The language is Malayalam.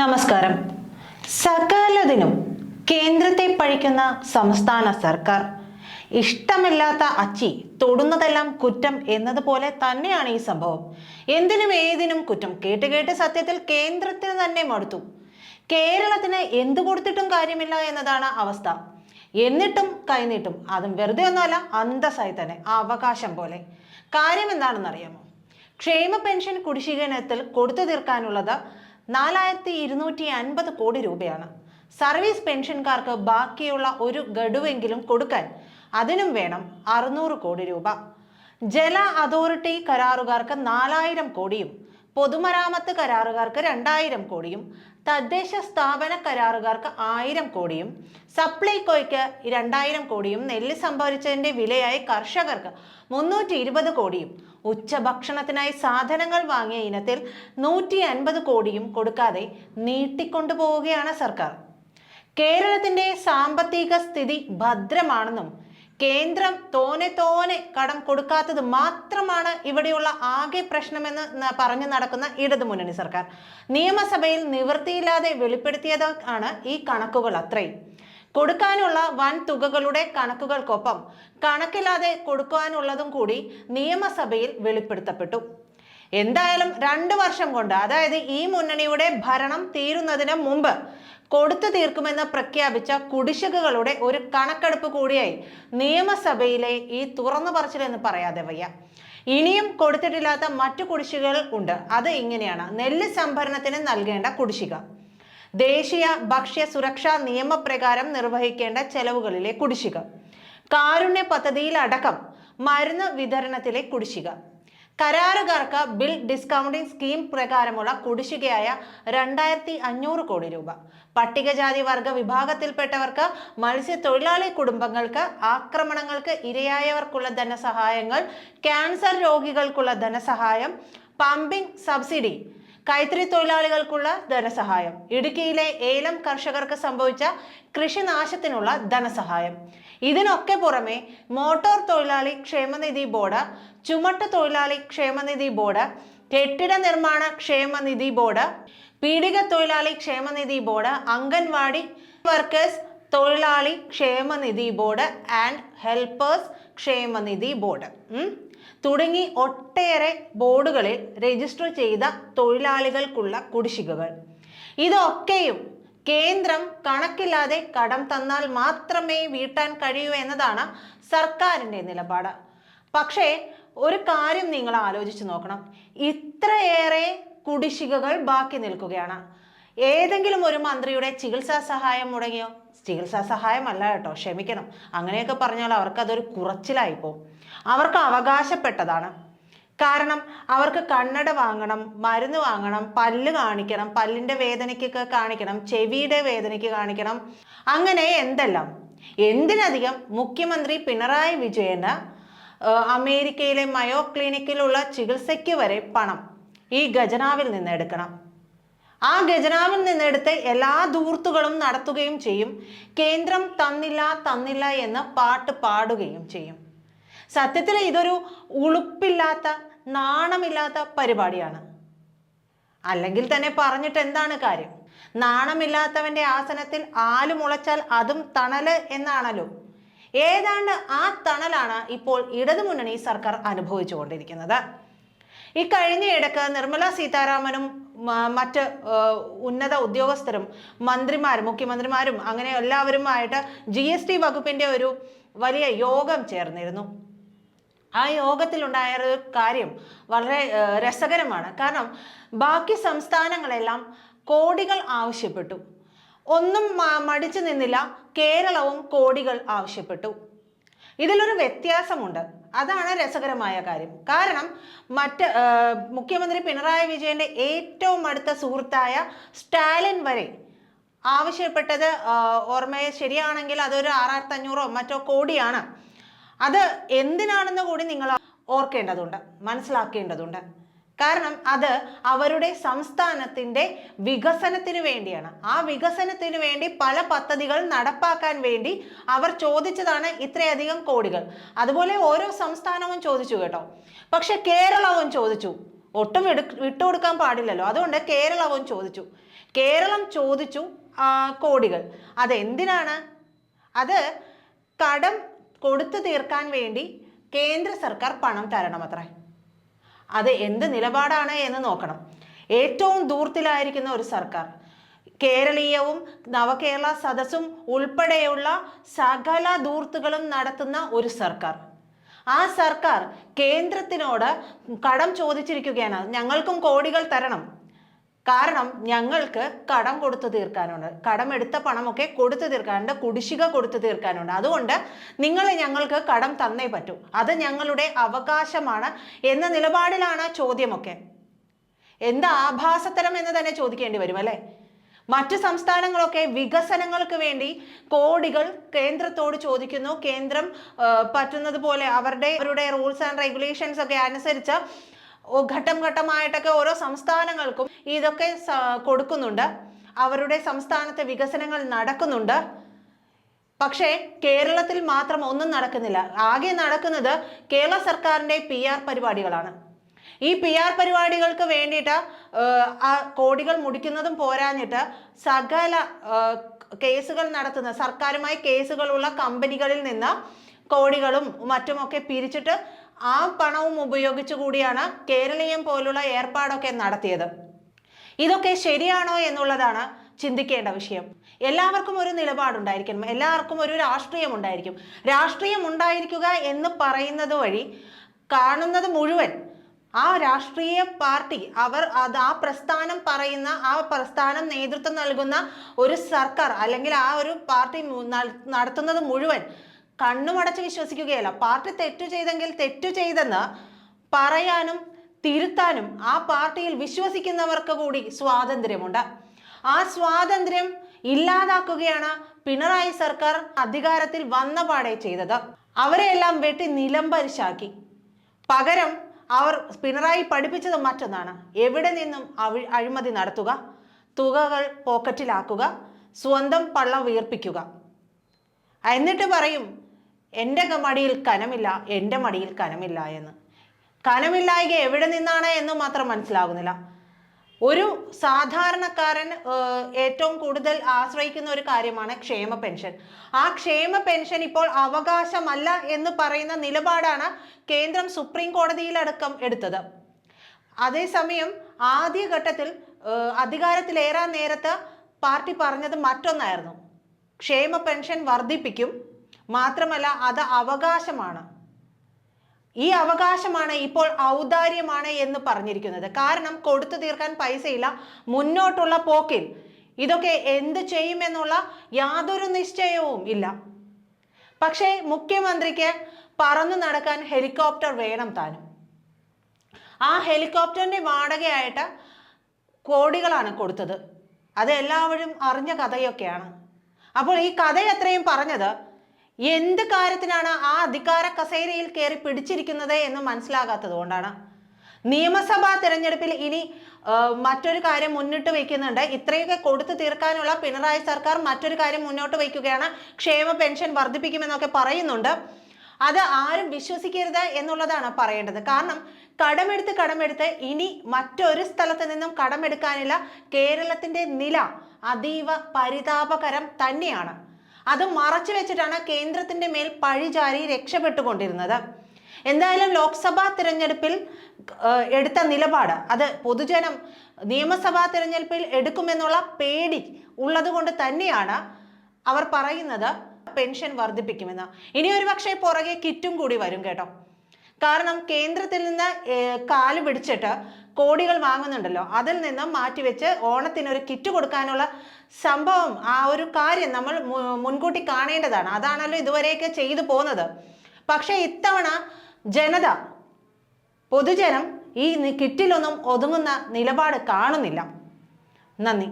നമസ്കാരം. സകലതിനും കേന്ദ്രത്തെ പഴിക്കുന്ന സംസ്ഥാന സർക്കാർ. ഇഷ്ടമില്ലാത്ത അച്ചി തൊടുന്നതെല്ലാം കുറ്റം എന്നതുപോലെ തന്നെയാണ് ഈ സംഭവം. എന്തിനും ഏതിനും കുറ്റം. കേട്ട് കേട്ട് സത്യത്തിൽ കേന്ദ്രത്തിന് തന്നെ മടുത്തു. കേരളത്തിന് എന്തു കൊടുത്തിട്ടും കാര്യമില്ല എന്നതാണ് അവസ്ഥ. എന്നിട്ടും കൈനീട്ടും. അതും വെറുതെ ഒന്നുമല്ല അന്തസ്സായി തന്നെ. അവകാശം പോലെ. കാര്യം എന്താണെന്നറിയാമോ? ക്ഷേമ പെൻഷൻ കുടിശ്ശിക ഇനത്തിൽ കൊടുത്തു തീർക്കാനുള്ളത് നാലായിരത്തി ഇരുന്നൂറ്റി അൻപത് കോടി രൂപയാണ്. സർവീസ് പെൻഷൻകാർക്ക് ബാക്കിയുള്ള ഒരു ഗഡുവെങ്കിലും കൊടുക്കാൻ അതിനും വേണം അറുന്നൂറ് കോടി രൂപ. ജല അതോറിറ്റി കരാറുകാർക്ക് നാലായിരം കോടിയും പൊതുമരാമത്ത് കരാറുകാർക്ക് രണ്ടായിരം കോടിയും തദ്ദേശ സ്ഥാപന കരാറുകാർക്ക് ആയിരം കോടിയും സപ്ലൈകോയ്ക്ക് രണ്ടായിരം കോടിയും നെല്ല് സംഭരിച്ചതിന്റെ വിലയായി കർഷകർക്ക് മുന്നൂറ്റി ഇരുപത് കോടിയും ഉച്ചഭക്ഷണത്തിനായി സാധനങ്ങൾ വാങ്ങിയ ഇനത്തിൽ നൂറ്റി അൻപത് കോടിയും കൊടുക്കാതെ നീട്ടിക്കൊണ്ടുപോവുകയാണ് സർക്കാർ. കേരളത്തിന്റെ സാമ്പത്തിക സ്ഥിതി ഭദ്രമാണെന്നും കേന്ദ്രം തോനെ തോനെ കടം കൊടുക്കാത്തത് മാത്രമാണ് ഇവിടെയുള്ള ആകെ പ്രശ്നമെന്ന് പറഞ്ഞു നടക്കുന്ന ഇടതുമുന്നണി സർക്കാർ. നിയമസഭയിൽ നിവൃത്തിയില്ലാതെ വെളിപ്പെടുത്തിയത് ആണ് ഈ കണക്കുകൾ അത്രയും. കൊടുക്കാനുള്ള വൻ തുകകളുടെ കണക്കുകൾക്കൊപ്പം കണക്കില്ലാതെ കൊടുക്കാനുള്ളതും കൂടി നിയമസഭയിൽ വെളിപ്പെടുത്തപ്പെട്ടു. എന്തായാലും രണ്ട് വർഷം കൊണ്ട് അതായത് ഈ മുന്നണിയുടെ ഭരണം തീരുന്നതിന് മുമ്പ് കൊടുത്തു തീർക്കുമെന്ന് പ്രഖ്യാപിച്ച കുടിശ്ശികകളുടെ ഒരു കണക്കെടുപ്പ് കൂടിയായി നിയമസഭയിലെ ഈ തുറന്നു പറച്ചിലെന്ന് പറയാതെ വയ്യ. ഇനിയും കൊടുത്തിട്ടില്ലാത്ത മറ്റു കുടിശ്ശികകൾ ഉണ്ട്. അത് ഇങ്ങനെയാണ്. നെല്ല് സംഭരണത്തിന് നൽകേണ്ട കുടിശ്ശിക. ദേശീയ ഭക്ഷ്യ സുരക്ഷാ നിയമപ്രകാരം നിർവഹിക്കേണ്ട ചെലവുകളിലെ കുടിശ്ശിക. കാരുണ്യ പദ്ധതിയിലടക്കം മരുന്ന് വിതരണത്തിലെ കുടിശ്ശിക. കരാറുകാർക്ക് ബിൽ ഡിസ്കൗണ്ടിംഗ് സ്കീം പ്രകാരമുള്ള കുടിശ്ശികയായ രണ്ടായിരത്തി അഞ്ഞൂറ് കോടി രൂപ. പട്ടികജാതി വർഗ വിഭാഗത്തിൽപ്പെട്ടവർക്ക് മത്സ്യത്തൊഴിലാളി കുടുംബങ്ങൾക്ക് ആക്രമണങ്ങൾക്ക് ഇരയായവർക്കുള്ള ധനസഹായങ്ങൾ ക്യാൻസർ രോഗികൾക്കുള്ള ധനസഹായം പമ്പിംഗ് സബ്സിഡി കൈത്തറി തൊഴിലാളികൾക്കുള്ള ധനസഹായം ഇടുക്കിയിലെ ഏലം കർഷകർക്ക് സംഭവിച്ച കൃഷിനാശത്തിനുള്ള ധനസഹായം ഇതിനൊക്കെ പുറമെ മോട്ടോർ തൊഴിലാളി ക്ഷേമനിധി ബോർഡ് ചുമട്ട് തൊഴിലാളി ക്ഷേമനിധി ബോർഡ് കെട്ടിട നിർമ്മാണ ക്ഷേമനിധി ബോർഡ് പീഡിക തൊഴിലാളി ക്ഷേമനിധി ബോർഡ് അംഗൻവാടി വർക്കേഴ്സ് തൊഴിലാളി ക്ഷേമനിധി ബോർഡ് ആൻഡ് ഹെൽപ്പേഴ്സ് ക്ഷേമനിധി ബോർഡ്. തുടങ്ങി ഒട്ടേറെ ബോർഡുകളിൽ രജിസ്റ്റർ ചെയ്ത തൊഴിലാളികൾക്കുള്ള കുടിശ്ശികകൾ. ഇതൊക്കെയും കേന്ദ്രം കണക്കില്ലാതെ കടം തന്നാൽ മാത്രമേ വീട്ടാൻ കഴിയൂ എന്നതാണ് സർക്കാരിന്റെ നിലപാട്. പക്ഷേ ഒരു കാര്യം നിങ്ങൾ ആലോചിച്ച് നോക്കണം. ഇത്രയേറെ കുടിശ്ശികകൾ ബാക്കി നിൽക്കുകയാണ്. ഏതെങ്കിലും ഒരു മന്ത്രിയുടെ ചികിത്സാ സഹായം മുടങ്ങിയോ? ചികിത്സാ സഹായമല്ല കേട്ടോ ക്ഷമിക്കണം. അങ്ങനെയൊക്കെ പറഞ്ഞാൽ അവർക്കതൊരു അതൊരു കുറച്ചിലായി പോകും അവർക്ക് അവകാശപ്പെട്ടതാണ്. കാരണം അവർക്ക് കണ്ണട വാങ്ങണം മരുന്ന് വാങ്ങണം പല്ല് കാണിക്കണം പല്ലിന്റെ വേദനയ്ക്കൊക്കെ കാണിക്കണം ചെവിയുടെ വേദനയ്ക്ക് കാണിക്കണം. അങ്ങനെ എന്തെല്ലാം? എന്തിനധികം മുഖ്യമന്ത്രി പിണറായി വിജയന് അമേരിക്കയിലെ മയോ ക്ലിനിക്കിലുള്ള ചികിത്സയ്ക്ക് വരെ പണം ഈ ഖജനാവിൽ നിന്ന് എടുക്കണം. ആ ഖജനാവിൽ നിന്നെടുത്ത് എല്ലാ ധൂർത്തുകളും നടത്തുകയും ചെയ്യും. കേന്ദ്രം തന്നില്ല തന്നില്ല എന്ന് പാട്ട് പാടുകയും ചെയ്യും. സത്യത്തിൽ ഇതൊരു ഉളുപ്പില്ലാത്ത നാണമില്ലാത്ത പരിപാടിയാണ്. അല്ലെങ്കിൽ തന്നെ പറഞ്ഞിട്ട് എന്താണ് കാര്യം? നാണമില്ലാത്തവന്റെ ആസനത്തിൽ ആൽ മുളച്ചാൽ അതും തണൽ എന്നാണല്ലോ. ഏതാണ്ട് ആ തണലാണ് ഇപ്പോൾ ഇടതുമുന്നണി സർക്കാർ അനുഭവിച്ചുകൊണ്ടിരിക്കുന്നത്. ഈ കഴിഞ്ഞ ഇടയ്ക്ക് നിർമ്മല സീതാരാമനും മറ്റ് ഉന്നത ഉദ്യോഗസ്ഥരും മന്ത്രിമാരും മുഖ്യമന്ത്രിമാരും അങ്ങനെ എല്ലാവരുമായിട്ട് ജി എസ് ടി വകുപ്പിന്റെ ഒരു വലിയ യോഗം ചേർന്നിരുന്നു. ആ യോഗത്തിലുണ്ടായ ഒരു കാര്യം വളരെ രസകരമാണ്. കാരണം ബാക്കി സംസ്ഥാനങ്ങളെല്ലാം കോടികൾ ആവശ്യപ്പെട്ടു. ഒന്നും മടിച്ചു നിന്നില്ല. കേരളവും കോടികൾ ആവശ്യപ്പെട്ടു. ഇതിലൊരു വ്യത്യാസമുണ്ട്. അതാണ് രസകരമായ കാര്യം. കാരണം മറ്റ് മുഖ്യമന്ത്രി പിണറായി വിജയന്റെ ഏറ്റവും അടുത്ത സുഹൃത്തായ സ്റ്റാലിൻ വരെ ആവശ്യപ്പെട്ടത് ഓർമ്മയെ ശരിയാണെങ്കിൽ അതൊരു ആറായിരത്തി അഞ്ഞൂറോ മറ്റോ കോടിയാണ്. അത് എന്തിനാണെന്ന് കൂടി നിങ്ങൾ ഓർക്കേണ്ടതുണ്ട് മനസ്സിലാക്കേണ്ടതുണ്ട്. കാരണം അത് അവരുടെ സംസ്ഥാനത്തിന്റെ വികസനത്തിന് വേണ്ടിയാണ്. ആ വികസനത്തിന് വേണ്ടി പല പദ്ധതികൾ നടപ്പാക്കാൻ വേണ്ടി അവർ ചോദിച്ചതാണ് ഇത്രയധികം കോടികൾ. അതുപോലെ ഓരോ സംസ്ഥാനവും ചോദിച്ചു കേട്ടോ. പക്ഷെ കേരളവും ചോദിച്ചു. ഒട്ടും എടു വിട്ടുകൊടുക്കാൻ പാടില്ലല്ലോ. അതുകൊണ്ട് കേരളവും ചോദിച്ചു. കേരളം ചോദിച്ചു കോടികൾ. അതെന്തിനാണ്? അത് കടം കൊടുത്തു തീർക്കാൻ വേണ്ടി കേന്ദ്ര സർക്കാർ പണം തരണമത്രേ അത് എന്ത് നിലപാടാണ് എന്ന് നോക്കണം. ഏറ്റവും ദൂർത്തിലായിരിക്കുന്ന ഒരു സർക്കാർ. കേരളീയവും നവകേരള സദസ്സും ഉൾപ്പെടെയുള്ള സകല ദൂർത്തുകളും നടത്തുന്ന ഒരു സർക്കാർ. ആ സർക്കാർ കേന്ദ്രത്തിനോട് കടം ചോദിച്ചിരിക്കുകയാണ്. ഞങ്ങൾക്കും കോടികൾ തരണം. കാരണം ഞങ്ങൾക്ക് കടം കൊടുത്തു തീർക്കാനുണ്ട്. കടം എടുത്ത പണമൊക്കെ കൊടുത്തു തീർക്കാനുണ്ട് കുടിശ്ശിക കൊടുത്തു തീർക്കാനുണ്ട്. അതുകൊണ്ട് നിങ്ങൾ ഞങ്ങൾക്ക് കടം തന്നേ പറ്റൂ. അത് ഞങ്ങളുടെ അവകാശമാണ് എന്ന നിലപാടിലാണ് ചോദ്യമൊക്കെ. എന്ത് ആഭാസത്തരം എന്ന് തന്നെ ചോദിക്കേണ്ടി വരും അല്ലേ? മറ്റു സംസ്ഥാനങ്ങളൊക്കെ വികസനങ്ങൾക്ക് വേണ്ടി കോടികൾ കേന്ദ്രത്തോട് ചോദിക്കുന്നു. കേന്ദ്രം പറ്റുന്നത് പോലെ അവരുടെ അവരുടെ റൂൾസ് ആൻഡ് റെഗുലേഷൻസ് ഒക്കെ അനുസരിച്ച് ഘട്ടം ഘട്ടമായിട്ടൊക്കെ ഓരോ സംസ്ഥാനങ്ങൾക്കും ഇതൊക്കെ കൊടുക്കുന്നുണ്ട്. അവരുടെ സംസ്ഥാനത്തെ വികസനങ്ങൾ നടക്കുന്നുണ്ട്. പക്ഷേ കേരളത്തിൽ മാത്രം ഒന്നും നടക്കുന്നില്ല. ആകെ നടക്കുന്നത് കേരള സർക്കാരിന്റെ പി ആർ പരിപാടികളാണ്. ഈ പി ആർ പരിപാടികൾക്ക് വേണ്ടിയിട്ട് ആ കോടികൾ മുടിക്കുന്നതും പോരാഞ്ഞിട്ട് സകല കേസുകൾ നടത്തുന്ന സർക്കാരുമായി കേസുകളുള്ള കമ്പനികളിൽ നിന്ന് കോടികളും മറ്റുമൊക്കെ പിരിച്ചിട്ട് ആ പണവും ഉപയോഗിച്ചു കൂടിയാണ് കേരളീയം പോലുള്ള ഏർപ്പാടൊക്കെ നടത്തിയത്. ഇതൊക്കെ ശരിയാണോ എന്നുള്ളതാണ് ചിന്തിക്കേണ്ട വിഷയം. എല്ലാവർക്കും ഒരു നിലപാടുണ്ടായിരിക്കണം. എല്ലാവർക്കും ഒരു രാഷ്ട്രീയം ഉണ്ടായിരിക്കും. രാഷ്ട്രീയം ഉണ്ടായിരിക്കുക എന്ന് പറയുന്നത് വഴി കാണുന്നത് മുഴുവൻ ആ രാഷ്ട്രീയ പാർട്ടി അവർ അത് ആ പ്രസ്ഥാനം പറയുന്ന ആ പ്രസ്ഥാനം നേതൃത്വം നൽകുന്ന ഒരു സർക്കാർ അല്ലെങ്കിൽ ആ ഒരു പാർട്ടി നടത്തുന്നത് മുഴുവൻ കണ്ണുമടച്ച് വിശ്വസിക്കുകയല്ല. പാർട്ടി തെറ്റു ചെയ്തെങ്കിൽ തെറ്റു ചെയ്തെന്ന് പറയാനും തിരുത്താനും ആ പാർട്ടിയിൽ വിശ്വസിക്കുന്നവർക്ക് കൂടി സ്വാതന്ത്ര്യമുണ്ട്. ആ സ്വാതന്ത്ര്യം ഇല്ലാതാക്കുകയാണ് പിണറായി സർക്കാർ അധികാരത്തിൽ വന്ന പാടെ ചെയ്തത്. അവരെയെല്ലാം വെട്ടി നിലംപരിശാക്കി. പകരം അവർ പിണറായി പഠിപ്പിച്ചത് മറ്റൊന്നാണ്. എവിടെ നിന്നും അവി- അഴിമതി നടത്തുക തുകകൾ പോക്കറ്റിലാക്കുക സ്വന്തം പള്ളം വീർപ്പിക്കുക എന്നിട്ട് പറയും എന്റെ മടിയിൽ കനമില്ല എന്റെ മടിയിൽ കനമില്ല എന്ന്. കനമില്ലായ്ക എവിടെ നിന്നാണ് എന്ന് മാത്രം മനസ്സിലാകുന്നില്ല. ഒരു സാധാരണക്കാരൻ ഏറ്റവും കൂടുതൽ ആശ്രയിക്കുന്ന ഒരു കാര്യമാണ് ക്ഷേമ പെൻഷൻ. ആ ക്ഷേമ പെൻഷൻ ഇപ്പോൾ അവകാശമല്ല എന്ന് പറയുന്ന നിലപാടാണ് കേന്ദ്രം സുപ്രീം കോടതിയിലടക്കം എടുത്തത്. അതേസമയം ആദ്യഘട്ടത്തിൽ അധികാരത്തിലേറാൻ നേരത്ത് പാർട്ടി പറഞ്ഞത് മറ്റൊന്നായിരുന്നു. ക്ഷേമ പെൻഷൻ വർദ്ധിപ്പിക്കും മാത്രമല്ല അത് അവകാശമാണ്. ഈ അവകാശമാണ് ഇപ്പോൾ ഔദാര്യമാണ് എന്ന് പറഞ്ഞിരിക്കുന്നത്. കാരണം കൊടുത്തു തീർക്കാൻ പൈസയില്ല മുന്നോട്ടുള്ള പോക്കിൽ. ഇതൊക്കെ എന്ത് ചെയ്യുമെന്നുള്ള യാതൊരു നിശ്ചയവും ഇല്ല. പക്ഷേ മുഖ്യമന്ത്രിക്ക് പറന്നു നടക്കാൻ ഹെലികോപ്റ്റർ വേണം താനും. ആ ഹെലികോപ്റ്ററിന്റെ വാടകയായിട്ട് കോടികളാണ് കൊടുത്തത്. അത് എല്ലാവരും അറിഞ്ഞ കഥയൊക്കെയാണ്. അപ്പോൾ ഈ കഥ എത്രയും പറഞ്ഞത് എന്ത് കാര്യത്തിനാണ് ആ അധികാര കസേരയിൽ കയറി പിടിച്ചിരിക്കുന്നത് എന്ന് മനസ്സിലാകാത്തത് കൊണ്ടാണ്. നിയമസഭാ തെരഞ്ഞെടുപ്പിൽ ഇനി മറ്റൊരു കാര്യം മുന്നിട്ട് വയ്ക്കുന്നുണ്ട് ഇത്രയൊക്കെ കൊടുത്തു തീർക്കാനുള്ള പിണറായി സർക്കാർ മറ്റൊരു കാര്യം മുന്നോട്ട് വയ്ക്കുകയാണ് ക്ഷേമ പെൻഷൻ വർദ്ധിപ്പിക്കുമെന്നൊക്കെ പറയുന്നുണ്ട്. അത് ആരും വിശ്വസിക്കരുത് എന്നുള്ളതാണ് പറയേണ്ടത്. കാരണം കടമെടുത്ത് കടമെടുത്ത് ഇനി മറ്റൊരു സ്ഥലത്ത് നിന്നും കടമെടുക്കാനില്ല. കേരളത്തിന്റെ നില അതീവ പരിതാപകരം തന്നെയാണ്. അത് മറച്ചു വെച്ചിട്ടാണ് കേന്ദ്രത്തിന്റെ മേൽ പഴിചാരി രക്ഷപ്പെട്ടുകൊണ്ടിരുന്നത്. എന്തായാലും ലോക്സഭാ തിരഞ്ഞെടുപ്പിൽ എടുത്ത നിലപാട് അത് പൊതുജനം നിയമസഭാ തിരഞ്ഞെടുപ്പിൽ എടുക്കുമെന്നുള്ള പേടി ഉള്ളത് കൊണ്ട് തന്നെയാണ് അവർ പറയുന്നത് പെൻഷൻ വർദ്ധിപ്പിക്കുമെന്ന്. ഇനി ഒരു പക്ഷേ പുറകെ കിറ്റും കൂടി വരും കേട്ടോ. കാരണം കേന്ദ്രത്തിൽ നിന്ന് കാൽ പിടിച്ചിട്ട് കോടികൾ വാങ്ങുന്നുണ്ടല്ലോ. അതിൽ നിന്നും മാറ്റിവെച്ച് ഓണത്തിന് ഒരു കിറ്റ് കൊടുക്കാനുള്ള സംഭവം ആ ഒരു കാര്യം നമ്മൾ മുൻകൂട്ടി കാണേണ്ടതാണ്. അതാണല്ലോ ഇതുവരെയൊക്കെ ചെയ്തു പോകുന്നത് പക്ഷേ ഇത്തവണ ജനത പൊതുജനം ഈ കിറ്റിലൊന്നും ഒതുങ്ങുന്ന നിലപാട് കാണുന്നില്ല. നന്ദി.